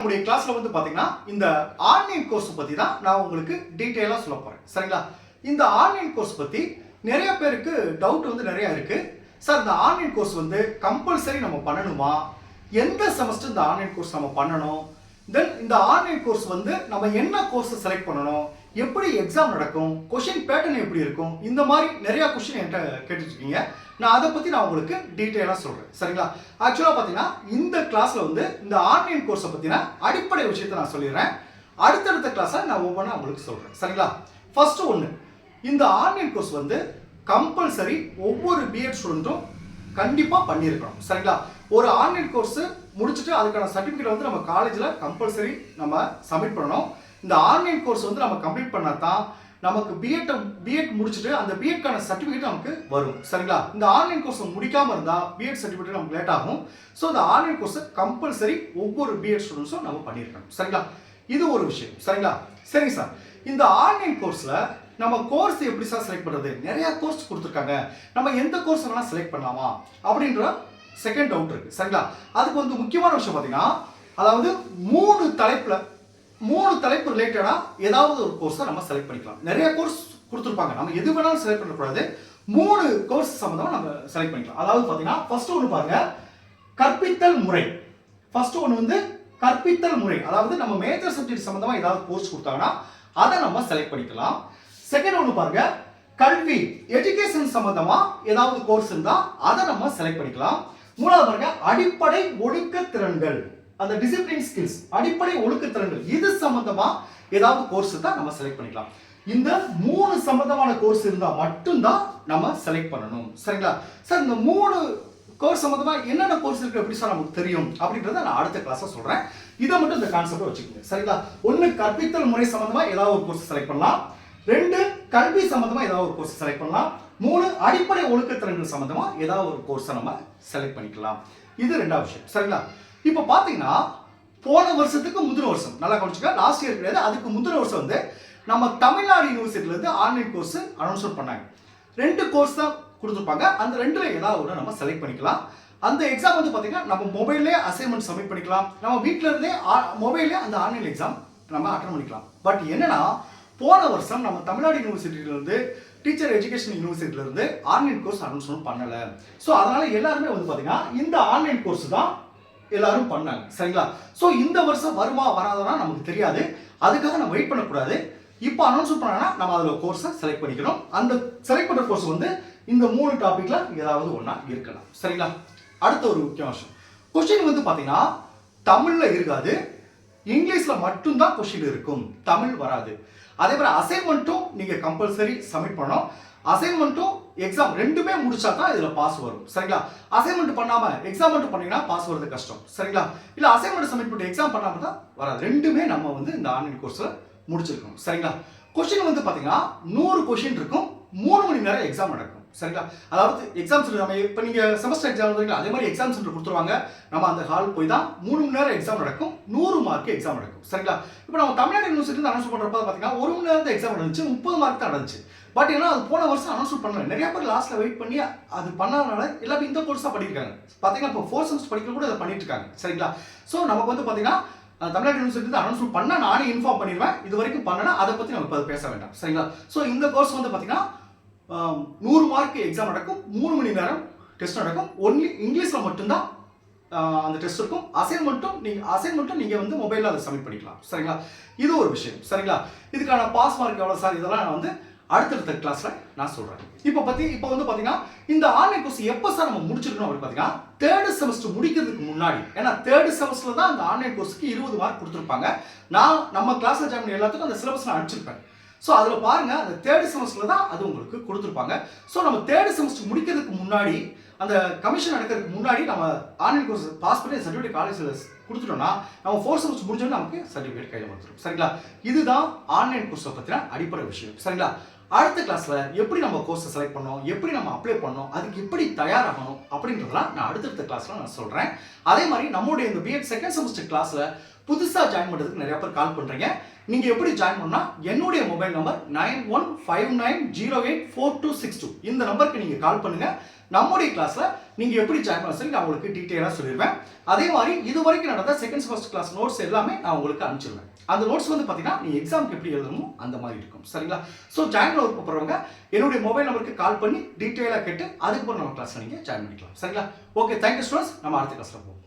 நம்முடைய கிளாஸ்ல வந்து பாத்தீங்கன்னா இந்த ஆன்லைன் கோர்ஸ் பத்தி தான் நான் உங்களுக்கு டீட்டெயிலா சொல்ல போறேன். சரிங்களா? இந்த ஆன்லைன் கோர்ஸ் பத்தி நிறைய பேருக்கு டவுட் வந்து நிறைய இருக்கு. சார் இந்த ஆன்லைன் கோர்ஸ் வந்து கம்பல்சரி நம்ம பண்ணணுமா? எந்த செமஸ்டர் இந்த ஆன்லைன் கோர்ஸ் நம்ம பண்ணணும்? தென் இந்த ஆன்லைன் கோர்ஸ் வந்து நம்ம என்ன கோர்ஸ் செலக்ட் பண்ணணும்? எப்படி எக்ஸாம் நடக்கும்? கொஷின் பேட்டர்ன் எப்படி இருக்கும்? இந்த மாதிரி நிறைய கொஷின் என்கிட்ட கேட்டுட்ருக்கீங்க. நான் அதை பற்றி நான் உங்களுக்கு டீட்டெயிலாக சொல்கிறேன் சரிங்களா? ஆக்சுவலாக பார்த்தீங்கன்னா இந்த கிளாஸில் வந்து இந்த ஆன்லைன் கோர்ஸை பற்றின அடிப்படை விஷயத்தை நான் சொல்லிடுறேன். அடுத்தடுத்த கிளாஸை நான் ஒவ்வொன்றா உங்களுக்கு சொல்கிறேன் சரிங்களா? ஃபஸ்ட்டு ஒன்று இந்த ஆன்லைன் கோர்ஸ் வந்து கம்பல்சரி ஒவ்வொரு பிஎட் ஸ்டூடெண்ட்டும் கண்டிப்பாக பண்ணியிருக்கணும். சரிங்களா? ஒரு ஆன்லைன் கோர்ஸ் முடிச்சுட்டு அதுக்கான சர்டிஃபிகேட் வந்து நம்ம காலேஜில் கம்பல்சரி நம்ம சப்மிட் பண்ணணும். இந்த ஆன்லைன் கோர்ஸ் வந்து நம்ம கம்ப்ளீட் பண்ணால் தான் நமக்கு பிஎட் பிஎட் முடிச்சுட்டு அந்த பிஎட்கான சர்டிஃபிகேட் நமக்கு வரும். சரிங்களா? இந்த ஆன்லைன் கோர்ஸ் முடிக்காம இருந்தால் பிஎட் சர்டிஃபிகேட் நமக்கு லேட் ஆகும். ஸோ இந்த ஆன்லைன் கோர்ஸ் கம்பல்சரி ஒவ்வொரு பிஎட் ஸ்டூடெண்ட்ஸும் நம்ம பண்ணியிருக்கணும். சரிங்களா? இது ஒரு விஷயம். சரிங்களா? சரிங்க சார் இந்த ஆன்லைன் கோர்ஸில் நம்ம கோர்ஸ் எப்படி சார் செலக்ட் பண்ணுறது நிறைய கோர்ஸ் கொடுத்துருக்காங்க. நம்ம எந்த கோர்ஸ் வேணால் செலக்ட் பண்ணலாமா? அப்படின்ற செகண்ட் டவுட் இருக்கு. சரிங்களா? அதுக்கு வந்து முக்கியமான விஷயம் பார்த்தீங்கன்னா அதாவது மூணு தலைப்பில் மூணு தலைப்பு ரிலேட்டடாக ஏதாவது ஒரு கோர்ஸை நம்ம செலக்ட் பண்ணிக்கலாம். நிறைய கோர்ஸ் கொடுத்துருப்பாங்க. நம்ம எது வேணாலும் செலக்ட் பண்ணக்கூடாது. மூணு கோர்ஸ் சம்மந்தமாக நம்ம செலக்ட் பண்ணிக்கலாம். அதாவது பார்த்தீங்கன்னா ஃபர்ஸ்ட் ஒன்று பாருங்க. கற்பித்தல் முறை. ஃபர்ஸ்ட் ஒன்று வந்து கற்பித்தல் முறை. அதாவது நம்ம மேஜர் சப்ஜெக்ட் சம்மந்தமாக ஏதாவது கோர்ஸ் கொடுத்தாங்கன்னா அதை நம்ம செலக்ட் பண்ணிக்கலாம். செகண்ட் ஒன்று பாருங்க. கல்வி. எஜுகேஷன் சம்மந்தமாக ஏதாவது கோர்ஸ் இருந்தால் அதை நம்ம செலக்ட் பண்ணிக்கலாம். மூணாவது பாருங்க. அடிப்படை ஒழுக்க திறன்கள். அந்த டிசிப்ளின் ஸ்கில்ஸ் அடிப்படை ஒழுக்கத்திறன்கள் இது சம்பந்தமா ஏதாவது கோர்ஸ் தான் நம்ம செலக்ட் பண்ணிக்கலாம். இந்த மூணு சம்பந்தமான கோர்ஸ் இருந்தா மட்டும்தான் நம்ம செலக்ட் பண்ணணும். சரிங்களா? சார் இந்த மூணு கோர்ஸ் சம்பந்தமா என்னென்ன கோர்ஸ் இருக்கு எப்படி சார் நமக்கு தெரியும்? அப்படின்றத நான் அடுத்த கிளாஸ்ல சொல்றேன். இதை மட்டும் இந்த கான்செப்ட் வச்சுக்கோங்க. சரிங்களா? ஒன்று கற்பித்தல் முறை சம்பந்தமா ஏதாவது ஒரு கோர்ஸ் செலக்ட் பண்ணலாம். ரெண்டு கல்வி சம்பந்தமா ஏதாவது ஒரு கோர்ஸ் செலக்ட் பண்ணலாம். மூணு அடிப்படை ஒழுக்கத்திறன்கள் சம்பந்தமா ஏதாவது ஒரு கோர்ஸை நம்ம செலக்ட் பண்ணிக்கலாம். இது ரெண்டாவது விஷயம். சரிங்களா? இப்போ பார்த்தீங்கன்னா போன வருஷத்துக்கு முந்தின வருஷம். நல்லா கவனிச்சுக்க லாஸ்ட் இயர் கிடையாது அதுக்கு முந்தின வருஷம் வந்து நம்ம தமிழ்நாடு யூனிவர்சிட்டிலேருந்து ஆன்லைன் கோர்ஸ் அனௌன்ஸ்மெண்ட் பண்ணாங்க. ரெண்டு கோர்ஸ் தான் கொடுத்துருப்பாங்க. அந்த ரெண்டுல ஏதாவது ஒன்று நம்ம செலக்ட் பண்ணிக்கலாம். அந்த எக்ஸாம் வந்து பார்த்தீங்கன்னா நம்ம மொபைல்லே அசைன்மெண்ட் சப்மிட் பண்ணிக்கலாம். நம்ம வீட்டில இருந்தே மொபைல்லே அந்த ஆன்லைன் எக்ஸாம் நம்ம அட்டன் பண்ணிக்கலாம். பட் என்னன்னா போன வருஷம் நம்ம தமிழ்நாடு யூனிவர்சிட்டியிலேருந்து டீச்சர் எஜுகேஷன் யூனிவர்சிட்டியிலேருந்து ஆன்லைன் கோர்ஸ் அனௌன்ஸ்மெண்ட் பண்ணலை. ஸோ அதனால எல்லாருமே வந்து பார்த்தீங்கன்னா இந்த ஆன்லைன் கோர்ஸ் தான் எல்லாரும் பண்ணாங்க. சரிங்களா? ஸோ இந்த வருஷம் வருமா வராதனா நமக்கு தெரியாது. அதுக்காக நம்ம வெயிட் பண்ணக்கூடாது. இப்போ அனௌன்ஸ் பண்ணாங்கன்னா நம்ம அதில் கோர்ஸை செலக்ட் பண்ணிக்கணும். அந்த செலக்ட் பண்ணுற கோர்ஸ் வந்து இந்த மூணு டாப்பிக்கில் ஏதாவது ஒன்றா இருக்கலாம். சரிங்களா? அடுத்த ஒரு முக்கிய விஷயம். கொஸ்டின் வந்து பார்த்தீங்கன்னா தமிழில் இருக்காது. இங்கிலீஷில் மட்டும்தான் கொஸ்டின் இருக்கும். தமிழ் வராது. அதே மாதிரி அசைன்மெண்ட்டும் நீங்கள் கம்பல்சரி சப்மிட் பண்ணணும். அசைன்மெண்ட்டும் எக்ஸாம் ரெண்டுமே முடிச்சா தான் இதில் பாஸ் வரும். சரிங்களா? அசைன்மெண்ட் பண்ணாமல் எக்ஸாம் மட்டும் பண்ணீங்கன்னா பாஸ் வருது கஷ்டம். சரிங்களா? இல்லை அசைன்மெண்ட் சப்மிட் பண்ணி எக்ஸாம் பண்ணாமல் தான் வராது. ரெண்டுமே நம்ம வந்து இந்த ஆன்லைன் கோர்ஸில் முடிச்சிருக்கோம் சரிங்களா? கொஸ்டின் வந்து பார்த்தீங்கன்னா நூறு கொஸ்டின் இருக்கும். மூணு மணி நேரம் எக்ஸாம் நடக்கும். சரிங்களா? அதாவது எக்ஸாம் சென்டர் நம்ம இப்போ நீங்கள் செமஸ்டர் எக்ஸாம் எழுதுறீங்களா? அதே மாதிரி எக்ஸாம் சென்டர் கொடுத்துருவாங்க. நம்ம அந்த ஹால் போய் தான் மூணு மணி நேரம் எக்ஸாம் நடக்கும். நூறு மார்க் எக்ஸாம் நடக்கும். சரிங்களா? இப்போ நம்ம தமிழ்நாடு யூனிவர்சிட்டி அனௌன்ஸ் பண்ணுறப்ப பார்த்தீங்கன்னா ஒரு மணி நேரம் எக்ஸாம் நடந்துச்சு முப்பது மார்க் தான் நடந்துச்சு. பட் ஏன்னா அது போன வருஷம் அனௌன்ஸ் பண்ணல. நிறைய பேர் லாஸ்ட்ல வெயிட் பண்ணி அது பண்ணாதனால எல்லாமே இந்த கோர்ஸ் தான் படிக்கிறாங்க. பார்த்தீங்கன்னா இப்போ ஃபோர் செமஸ்டர் படிக்க கூட அதை பண்ணிட்டு இருக்காங்க. சரிங்களா? ஸோ நமக்கு வந்து பார்த்தீங்கன்னா தமிழ்நாடு யூனிவர்சிட்டி அனௌன்ஸ்மெண்ட் பண்ணால் நானே இன்ஃபார்ம் பண்ணிடுவேன். இது வரைக்கும் பண்ணனா அதை பற்றி நம்ம இப்போ பேச வேண்டாம். சரிங்களா? ஸோ இந்த கோர்ஸ் வந்து பார்த்தீங்கன்னா நூறு மார்க் எக்ஸாம் நடக்கும் மூணு மணி நேரம் டெஸ்ட் நடக்கும். ஒன்லி இங்கிலீஷில் மட்டும்தான் அந்த டெஸ்ட் இருக்கும். அசைன்மெண்ட்டும் நீங்கள் அசைன்மெண்ட்டும் நீங்கள் வந்து மொபைலில் அதை சப்மிட் பண்ணிக்கலாம். சரிங்களா? இது ஒரு விஷயம். சரிங்களா? இதுக்கான பாஸ் மார்க் எவ்வளோ சார் இதெல்லாம் நான் வந்து அடுத்தடுத்த கிளாஸில் நான் சொல்கிறேன் இப்போ பற்றி இப்போ வந்து பார்த்தீங்கன்னா இந்த ஆன்லைன் கோர்ஸ் எப்போ சார் நம்ம முடிச்சிருக்கணும் அப்படின்னு பார்த்தீங்கன்னா தேர்டு செமஸ்டர் முடிக்கிறதுக்கு முன்னாடி. ஏன்னா தேர்டு செமஸ்டரில் தான் அந்த ஆன்லைன் கோர்ஸ்க்கு இருபது மார்க் கொடுத்துருப்பாங்க. நான் நம்ம கிளாஸில் ஜாயின் எல்லாத்துக்கும் அந்த சிலபஸ் நான் அனுப்பிச்சிருப்பேன். ஸோ அதில் பாருங்க அந்த தேர்ட் செமஸ்டரில் தான் அது உங்களுக்கு கொடுத்துருப்பாங்க. ஸோ நம்ம தேர்ட் செமஸ்டர் முடிக்கிறதுக்கு முன்னாடி அந்த கமிஷன் நடக்கிறதுக்கு முன்னாடி நம்ம ஆன்லைன் கோர்ஸ் பாஸ் பண்ணி சர்டிஃபிகேட் காலேஜில் கொடுத்துட்டோம்னா நம்ம ஃபோர்த் செமஸ்டர் முடிஞ்சோன்னா நமக்கு சர்டிஃபிகேட் கையில் வந்துடும் சரிங்களா? இதுதான் ஆன்லைன் கோர்ஸை பற்றின அடிப்படை விஷயம். சரிங்களா? அடுத்த கிளாஸில் எப்படி நம்ம கோர்ஸை செலக்ட் பண்ணோம்? எப்படி நம்ம அப்ளை பண்ணோம்? அதுக்கு எப்படி தயாராகணும்? அப்படின்றதெல்லாம் நான் அடுத்தடுத்த கிளாஸில் நான் சொல்கிறேன் அதே மாதிரி நம்மளுடைய இந்த பிஎட் செகண்ட் செமஸ்டர் கிளாஸில் புதுசாக ஜாயின் பண்ணுறதுக்கு நிறைய பேர் கால் பண்ணுறீங்க நீங்கள் எப்படி ஜாயின் பண்ணால் என்னுடைய mobile number nine one five nine zero eight four two six two. இந்த நம்பருக்கு நீங்கள் கால் பண்ணுங்கள் நம்முடைய கிளாஸில் நீங்கள் எப்படி ஜாயின் பண்ண சொல்லி நான் உங்களுக்கு டீட்டெயிலாக சொல்லிடுவேன். அதே மாதிரி இது வரைக்கும் நடந்த செகண்ட் ஃபர்ஸ்ட் கிளாஸ் நோட்ஸ் எல்லாமே நான் உங்களுக்கு அனுப்பிச்சிடுவேன் அந்த நோட்ஸ் வந்து பார்த்தீங்கன்னா நீ எக்ஸாமுக்கு எப்படி எழுதணுமோ அந்த மாதிரி இருக்கும். சரிங்களா? ஸோ ஜாயின் பண்ண போகிறவங்க என்னுடைய மொபைல் நம்பருக்கு கால் பண்ணி டீட்டெயிலாக கேட்டு அதுக்கப்புறம் நம்ம கிளாஸில் நீங்கள் ஜாயின் பண்ணிக்கலாம். சரிங்களா? ஓகே தேங்க்யூ ஸ்டூடெண்ட்ஸ் நம்ம அடுத்த கிளாஸில் போவோம்.